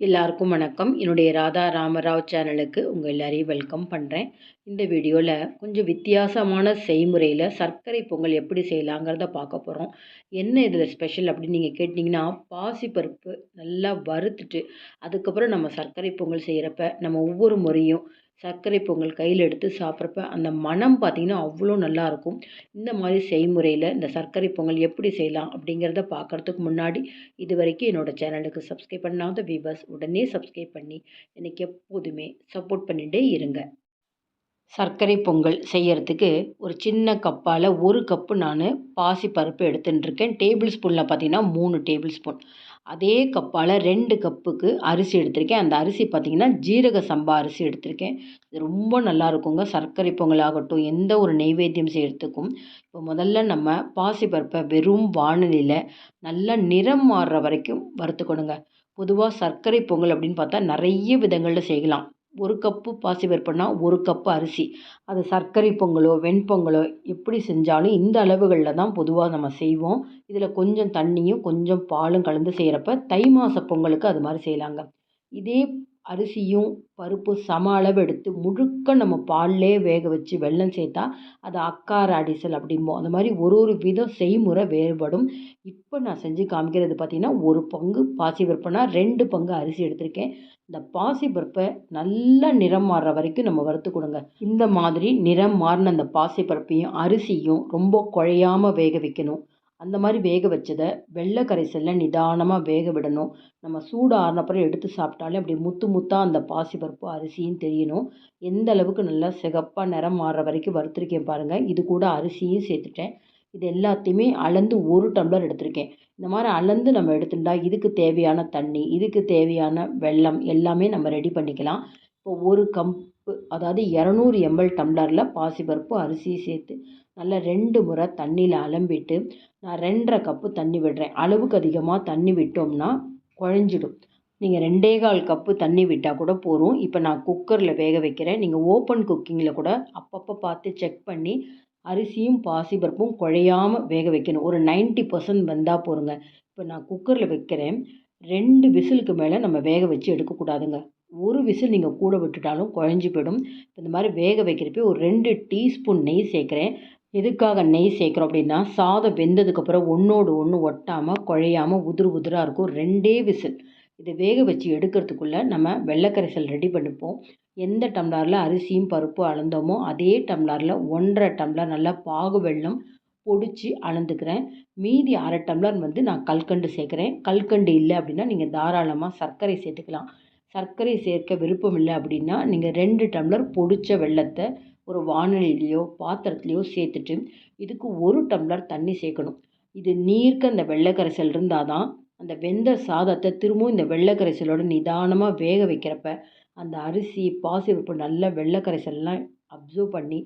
எல்லாருக்கும் வணக்கம். என்னுடைய ராதா ராமராவ் சேனலுக்கு உங்கள் எல்லாரையும் வெல்கம் பண்ணுறேன் இந்த வீடியோவில் கொஞ்சம் வித்தியாசமான செய்முறையில் சர்க்கரை பொங்கல் எப்படி செய்யலாங்கிறத பார்க்க போகிறோம் என்ன இதில் ஸ்பெஷல் அப்படின்னு நீங்கள் கேட்டிங்கன்னா பாசிப்பருப்பு நல்லா வறுத்துட்டு அதுக்கப்புறம் நம்ம சர்க்கரை பொங்கல் செய்கிறப்ப நம்ம ஒவ்வொரு முறையும் சர்க்கரை பொங்கல் கையில் எடுத்து சாப்பிட்றப்ப அந்த மனம் பார்த்திங்கன்னா அவ்வளோ நல்லாயிருக்கும் இந்த மாதிரி செய்முறையில் இந்த சர்க்கரை பொங்கல் எப்படி செய்யலாம் அப்படிங்கிறத பார்க்குறதுக்கு முன்னாடி இது வரைக்கும் என்னோடய சேனலுக்கு சப்ஸ்கிரைப் பண்ணாத வியூவர்ஸ் உடனே சப்ஸ்கிரைப் பண்ணி எனக்கு எப்போதுமே சப்போர்ட் பண்ணிகிட்டே இருங்க. சர்க்கரை பொங்கல் செய்யறதுக்கு ஒரு சின்ன கப்பால் ஒரு கப்பு நான் பாசி பாசிப்பருப்பு எடுத்துட்டுருக்கேன். டேபிள் ஸ்பூனில் பார்த்தீங்கன்னா மூணு டேபிள் ஸ்பூன் அதே கப்பால் ரெண்டு கப்புக்கு அரிசி எடுத்திருக்கேன். அந்த அரிசி பார்த்திங்கன்னா ஜீரக சம்பா அரிசி எடுத்திருக்கேன். இது ரொம்ப நல்லா இருக்குங்க சர்க்கரை பொங்கல் ஆகட்டும் எந்த ஒரு நெய்வேத்தியம் செய்கிறதுக்கும் இப்போ முதல்ல நம்ம பாசிப்பருப்பை வெறும் வானலியில் நல்லா நிறம் மாறுற வரைக்கும் வறுத்துக்கணுங்க. பொதுவாக சர்க்கரை பொங்கல் அப்படின்னு பார்த்தா நிறைய விதங்களில் செய்யலாம். ஒரு கப்பு பாசிப்பருப்புனா ஒரு கப்பு அரிசி. அது சர்க்கரை பொங்கலோ வெண்பொங்கலோ எப்படி செஞ்சாலும் இந்த அளவுகளில் தான் பொதுவாக நம்ம செய்வோம். இதில் கொஞ்சம் தண்ணியும் கொஞ்சம் பாலும் கலந்து செய்கிறப்ப தை மாத பொங்கலுக்கு அது மாதிரி செய்யலாங்க. இதே அரிசியும் பருப்பும் சம அளவு எடுத்து முழுக்க நம்ம பால்லே வேக வச்சு வெல்லம் சேர்த்தா அது அக்கார அடிசல் அப்படிம்போம் அந்த மாதிரி ஒரு ஒரு விதம் செய்முறை வேறுபடும். இப்போ நான் செஞ்சு காமிக்கிறது பார்த்திங்கன்னா ஒரு பங்கு பாசி பருப்புனா ரெண்டு பங்கு அரிசி எடுத்திருக்கேன். இந்த பாசி பருப்பை நல்லா நிறம் மாறுற வரைக்கும் நம்ம வறுத்து கொடுங்க. இந்த மாதிரி நிறம் மாறின அந்த பாசி பருப்பையும் அரிசியும் ரொம்ப குழையாமல் வேக வைக்கணும். அந்த மாதிரி வேக வச்சதை வெள்ளை கரைசலில் நிதானமாக வேக விடணும். நம்ம சூடு ஆறினப்புறம் எடுத்து சாப்பிட்டாலே அப்படி முத்து முத்தாக அந்த பாசிப்பருப்பு அரிசியும் தெரியணும். எந்த அளவுக்கு நல்லா சிகப்பாக நிறம் மாறுற வரைக்கும் வறுத்துருக்கேன் பாருங்கள் இது கூட அரிசியும் சேர்த்துட்டேன். இது எல்லாத்தையுமே அளந்து ஒரு டம்ளர் எடுத்திருக்கேன். இந்த மாதிரி அளந்து நம்ம எடுத்துட்டா இதுக்கு தேவையான தண்ணி இதுக்கு தேவையான வெல்லம் எல்லாமே நம்ம ரெடி பண்ணிக்கலாம். இப்போ ஒரு கம்ப் அதாவது இரநூறு எம்எல் டம்ளரில் பாசிப்பருப்பு அரிசி சேர்த்து நல்லா ரெண்டு முறை தண்ணியில் அலம்பிட்டு நான் ரெண்டரை கப்பு தண்ணி விடுறேன். அளவுக்கு அதிகமாக தண்ணி விட்டோம்னா குழஞ்சிடும். நீங்கள் ரெண்டே கால் கப்பு தண்ணி விட்டால் கூட போதும். இப்போ நான் குக்கரில் வேக வைக்கிறேன். நீங்கள் ஓப்பன் குக்கிங்கில் கூட அப்பப்போ பார்த்து செக் பண்ணி அரிசியும் பாசிபருப்பும் குழையாமல் வேக வைக்கணும். ஒரு நைன்ட்டி பர்சன்ட் வந்தால் போருங்க. இப்போ நான் குக்கரில் வைக்கிறேன். ரெண்டு விசிலுக்கு மேலே நம்ம வேக வச்சு எடுக்கக்கூடாதுங்க. ஒரு விசில் நீங்கள் கூட விட்டுட்டாலும் குழஞ்சி போயிடும். இந்த மாதிரி வேக வைக்கிறப்ப ஒரு ரெண்டு டீஸ்பூன் நெய் சேர்க்குறேன். எதுக்காக நெய் சேர்க்குறோம் அப்படின்னா சாதம் வெந்ததுக்கப்புறம் ஒன்றோடு ஒன்று ஒட்டாமல் குழையாமல் உதிர் உதிராக இருக்கும். ரெண்டே விசில். இதை வேக வச்சு எடுக்கிறதுக்குள்ளே நம்ம வெள்ளைக்கரைசல் ரெடி பண்ணிப்போம். எந்த டம்ளரில் அரிசியும் பருப்பும் அளந்தோமோ அதே டம்ளரில் ஒன்றரை டம்ளர் நல்லா பாகு வெல்லம் பொடிச்சு அளந்துக்கிறேன். மீதி அரை டம்ளர் வந்து நான் கல்கண்டு சேர்க்குறேன். கல்கண்டு இல்லை அப்படின்னா நீங்கள் தாராளமாக சர்க்கரை சேர்த்துக்கலாம். சர்க்கரை சேர்க்க விருப்பம் இல்லை அப்படின்னா நீங்கள் ரெண்டு டம்ளர் பொடிச்ச வெள்ளத்தை ஒரு வானலிலையோ பாத்திரத்துலையோ சேர்த்துட்டு இதுக்கு ஒரு டம்ளர் தண்ணி சேர்க்கணும். இது நீர்க்க அந்த வெள்ளை கரைசல் இருந்தால் தான் அந்த வெந்த சாதத்தை திரும்பவும் இந்த வெள்ளை கரைசலோட நிதானமாக வேக வைக்கிறப்ப அந்த அரிசி பாசிப்பருப்பு நல்லா வெள்ளை கரைசல்லாம் அப்சர்வ் பண்ணி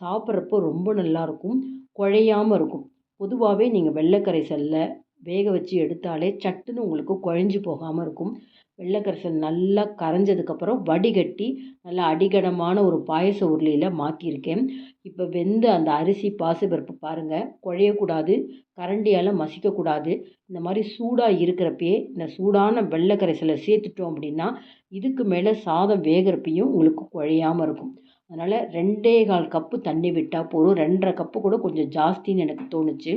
சாப்பிட்றப்போ ரொம்ப நல்லாயிருக்கும் குழையாமல் இருக்கும். பொதுவாகவே நீங்கள் வெள்ளை கரைசலில் வேக வச்சு எடுத்தாலே சட்டுன்னு உங்களுக்கு குழஞ்சி போகாமல் இருக்கும். வெள்ளைக்கரைசல் நல்லா கரைஞ்சதுக்கப்புறம் வடிகட்டி நல்லா அடிகனமான ஒரு பாயச உருளையில் மாற்றியிருக்கேன் இப்போ வெந்து அந்த அரிசி பாசிப்பருப்பு பாருங்கள் குழையக்கூடாது கரண்டியால் மசிக்கக்கூடாது. இந்த மாதிரி சூடாக இருக்கிறப்பயே இந்த சூடான வெள்ளை கரைசலை சேர்த்துட்டோம் அப்படின்னா இதுக்கு மேலே சாதம் வேகிறப்பையும் உங்களுக்கு குழையாமல் இருக்கும். அதனால் ரெண்டே கால் கப்பு தண்ணி விட்டால் போதும். ரெண்டரை கப்பு கூட கொஞ்சம் ஜாஸ்தின்னு எனக்கு தோணுச்சு.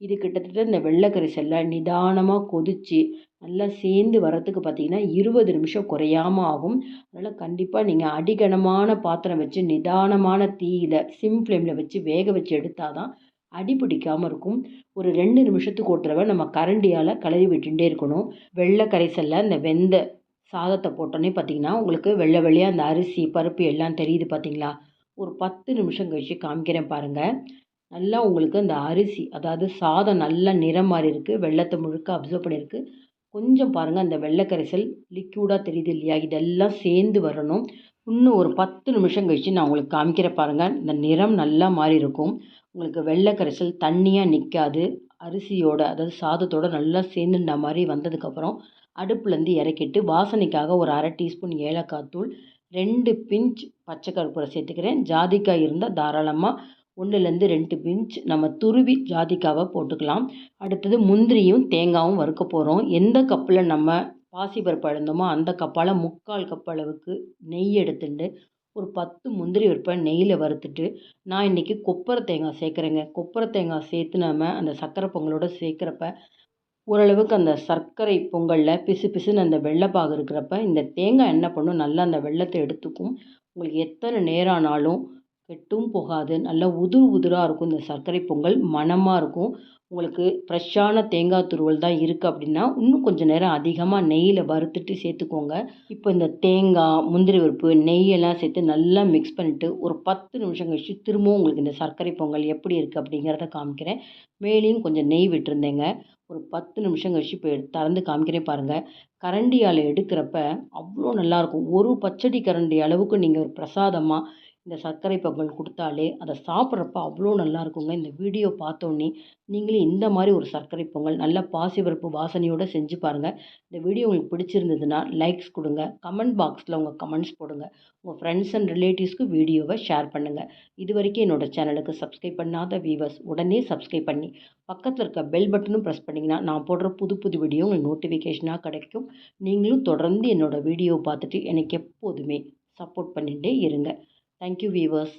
இது கிட்டத்தட்ட இந்த வெள்ளை நிதானமாக கொதித்து நல்லா சேர்ந்து வரத்துக்கு பார்த்தீங்கன்னா இருபது நிமிஷம் குறையாமல் ஆகும். அதனால் கண்டிப்பாக நீங்கள் அடிகனமான பாத்திரம் வச்சு நிதானமான தீயில் சிம் ஃப்ளேமில் வச்சு வேக வச்சு எடுத்தால் தான் அடி பிடிக்காமல் இருக்கும். ஒரு ரெண்டு நிமிஷத்துக்கு ஒரு தடவை நம்ம கரண்டியால் கலரி விட்டுட்டே இருக்கணும். வெள்ளை கரைசலில் இந்த வெந்த சாதத்தை போட்டோன்னே பார்த்தீங்கன்னா உங்களுக்கு வெள்ளை வெள்ளையாக அந்த அரிசி பருப்பு எல்லாம் தெரியுது பார்த்திங்களா ஒரு பத்து நிமிஷம் கழித்து காமிக்கிறேன் பாருங்கள் நல்லா உங்களுக்கு அந்த அரிசி அதாவது சாதம் நல்லா நிறம் மாறி இருக்குது வெள்ளத்தை முழுக்க அப்சர்வ் பண்ணியிருக்கு. கொஞ்சம் பாருங்கள் அந்த வெள்ளை கரைசல் லிக்யூடாக தெரியுது இல்லையா? இதெல்லாம் சேர்ந்து வரணும். இன்னும் ஒரு பத்து நிமிஷம் கழித்து நான் உங்களுக்கு காமிக்கிற பாருங்கள் இந்த நிறம் நல்லா மாறி இருக்கும். உங்களுக்கு வெள்ளை கரைசல் தண்ணியாக நிற்காது அரிசியோட அதாவது சாதத்தோடு நல்லா சேர்ந்துட்ட மாதிரி வந்ததுக்கப்புறம் அடுப்புலேருந்து இறக்கிட்டு வாசனைக்காக ஒரு அரை டீஸ்பூன் ஏலக்காய் தூள் ரெண்டு பிஞ்ச் பச்சை கருப்பூரை சேர்த்துக்கிறேன். ஜாதிக்காய் இருந்தால் தாராளமாக ஒன்றுலேருந்து ரெண்டு பிஞ்ச் நம்ம துருவி ஜாதிக்காவை போட்டுக்கலாம். அடுத்தது முந்திரியும் தேங்காயும் வறுக்க போகிறோம் எந்த கப்பில் நம்ம பாசிப்பருப்பு அளந்தோமோ அந்த கப்பால் முக்கால் கப் அளவுக்கு நெய் எடுத்துட்டு ஒரு பத்து முந்திரி பருப்பை நெய்யில் வறுத்துட்டு நான் இன்றைக்கி கொப்பரை தேங்காய் சேர்க்குறேங்க. கொப்பரை தேங்காய் சேர்த்து நம்ம அந்த சர்க்கரை பொங்கலோட சேர்க்குறப்ப ஓரளவுக்கு அந்த சர்க்கரை பொங்கலில் பிசு பிசுன்னு அந்த வெள்ளைப்பாகு இருக்கிறப்ப இந்த தேங்காய் என்ன பண்ணும்? நல்லா அந்த வெள்ளத்தை எடுத்துக்கும். உங்களுக்கு எத்தனை நேரம் ஆனாலும் கெட்டும் போகாது. நல்லா உதிர் உதிராக இருக்கும் இந்த சர்க்கரை பொங்கல். மணமாக இருக்கும். உங்களுக்கு ஃப்ரெஷ்ஷான தேங்காய் துருவல் தான் இருக்குது அப்படின்னா இன்னும் கொஞ்சம் நேரம் அதிகமாக நெய்யில் வறுத்துட்டு சேர்த்துக்கோங்க. இப்போ இந்த தேங்காய் முந்திரி பருப்பு நெய்யெல்லாம் சேர்த்து நல்லா மிக்ஸ் பண்ணிவிட்டு ஒரு பத்து நிமிஷம் கழிச்சு திரும்பவும் உங்களுக்கு இந்த சர்க்கரை பொங்கல் எப்படி இருக்குது அப்படிங்கிறத காமிக்கிறேன். மேலேயும் கொஞ்சம் நெய் விட்டுருந்தேங்க. ஒரு பத்து நிமிஷம் கழிச்சு இப்போ திறந்து காமிக்கிறேன் பாருங்கள் கரண்டியால் எடுக்கிறப்ப அவ்வளோ நல்லாயிருக்கும் ஒரு பச்சடி கரண்டி அளவுக்கு நீங்கள் ஒரு பிரசாதமாக இந்த சர்க்கரை பொங்கல் கொடுத்தாலே அதை சாப்பிட்றப்ப அவ்வளோ நல்லா இருக்குங்க. இந்த வீடியோ பார்த்தோன்னே நீங்களே இந்த மாதிரி ஒரு சர்க்கரை பொங்கல் நல்ல பாசிபருப்பு வாசனையோடு செஞ்சு பாருங்கள் இந்த வீடியோ உங்களுக்கு பிடிச்சிருந்ததுன்னா லைக்ஸ் கொடுங்க. கமெண்ட் பாக்ஸில் உங்கள் கமெண்ட்ஸ் போடுங்க. உங்கள் ஃப்ரெண்ட்ஸ் அண்ட் ரிலேட்டிவ்ஸ்க்கு வீடியோவை ஷேர் பண்ணுங்கள் இது வரைக்கும் என்னோடய சேனலுக்கு சப்ஸ்கிரைப் பண்ணாத வியூவர்ஸ் உடனே சப்ஸ்கிரைப் பண்ணி பக்கத்தில் இருக்க பெல் பட்டனும் ப்ரெஸ் பண்ணிங்கன்னா நான் போடுற புது புது வீடியோ உங்களுக்கு நோட்டிஃபிகேஷனாக கிடைக்கும். நீங்களும் தொடர்ந்து என்னோடய வீடியோ பார்த்துட்டு எனக்கு எப்போதுமே சப்போர்ட் பண்ணிகிட்டே இருங்க. Thank you viewers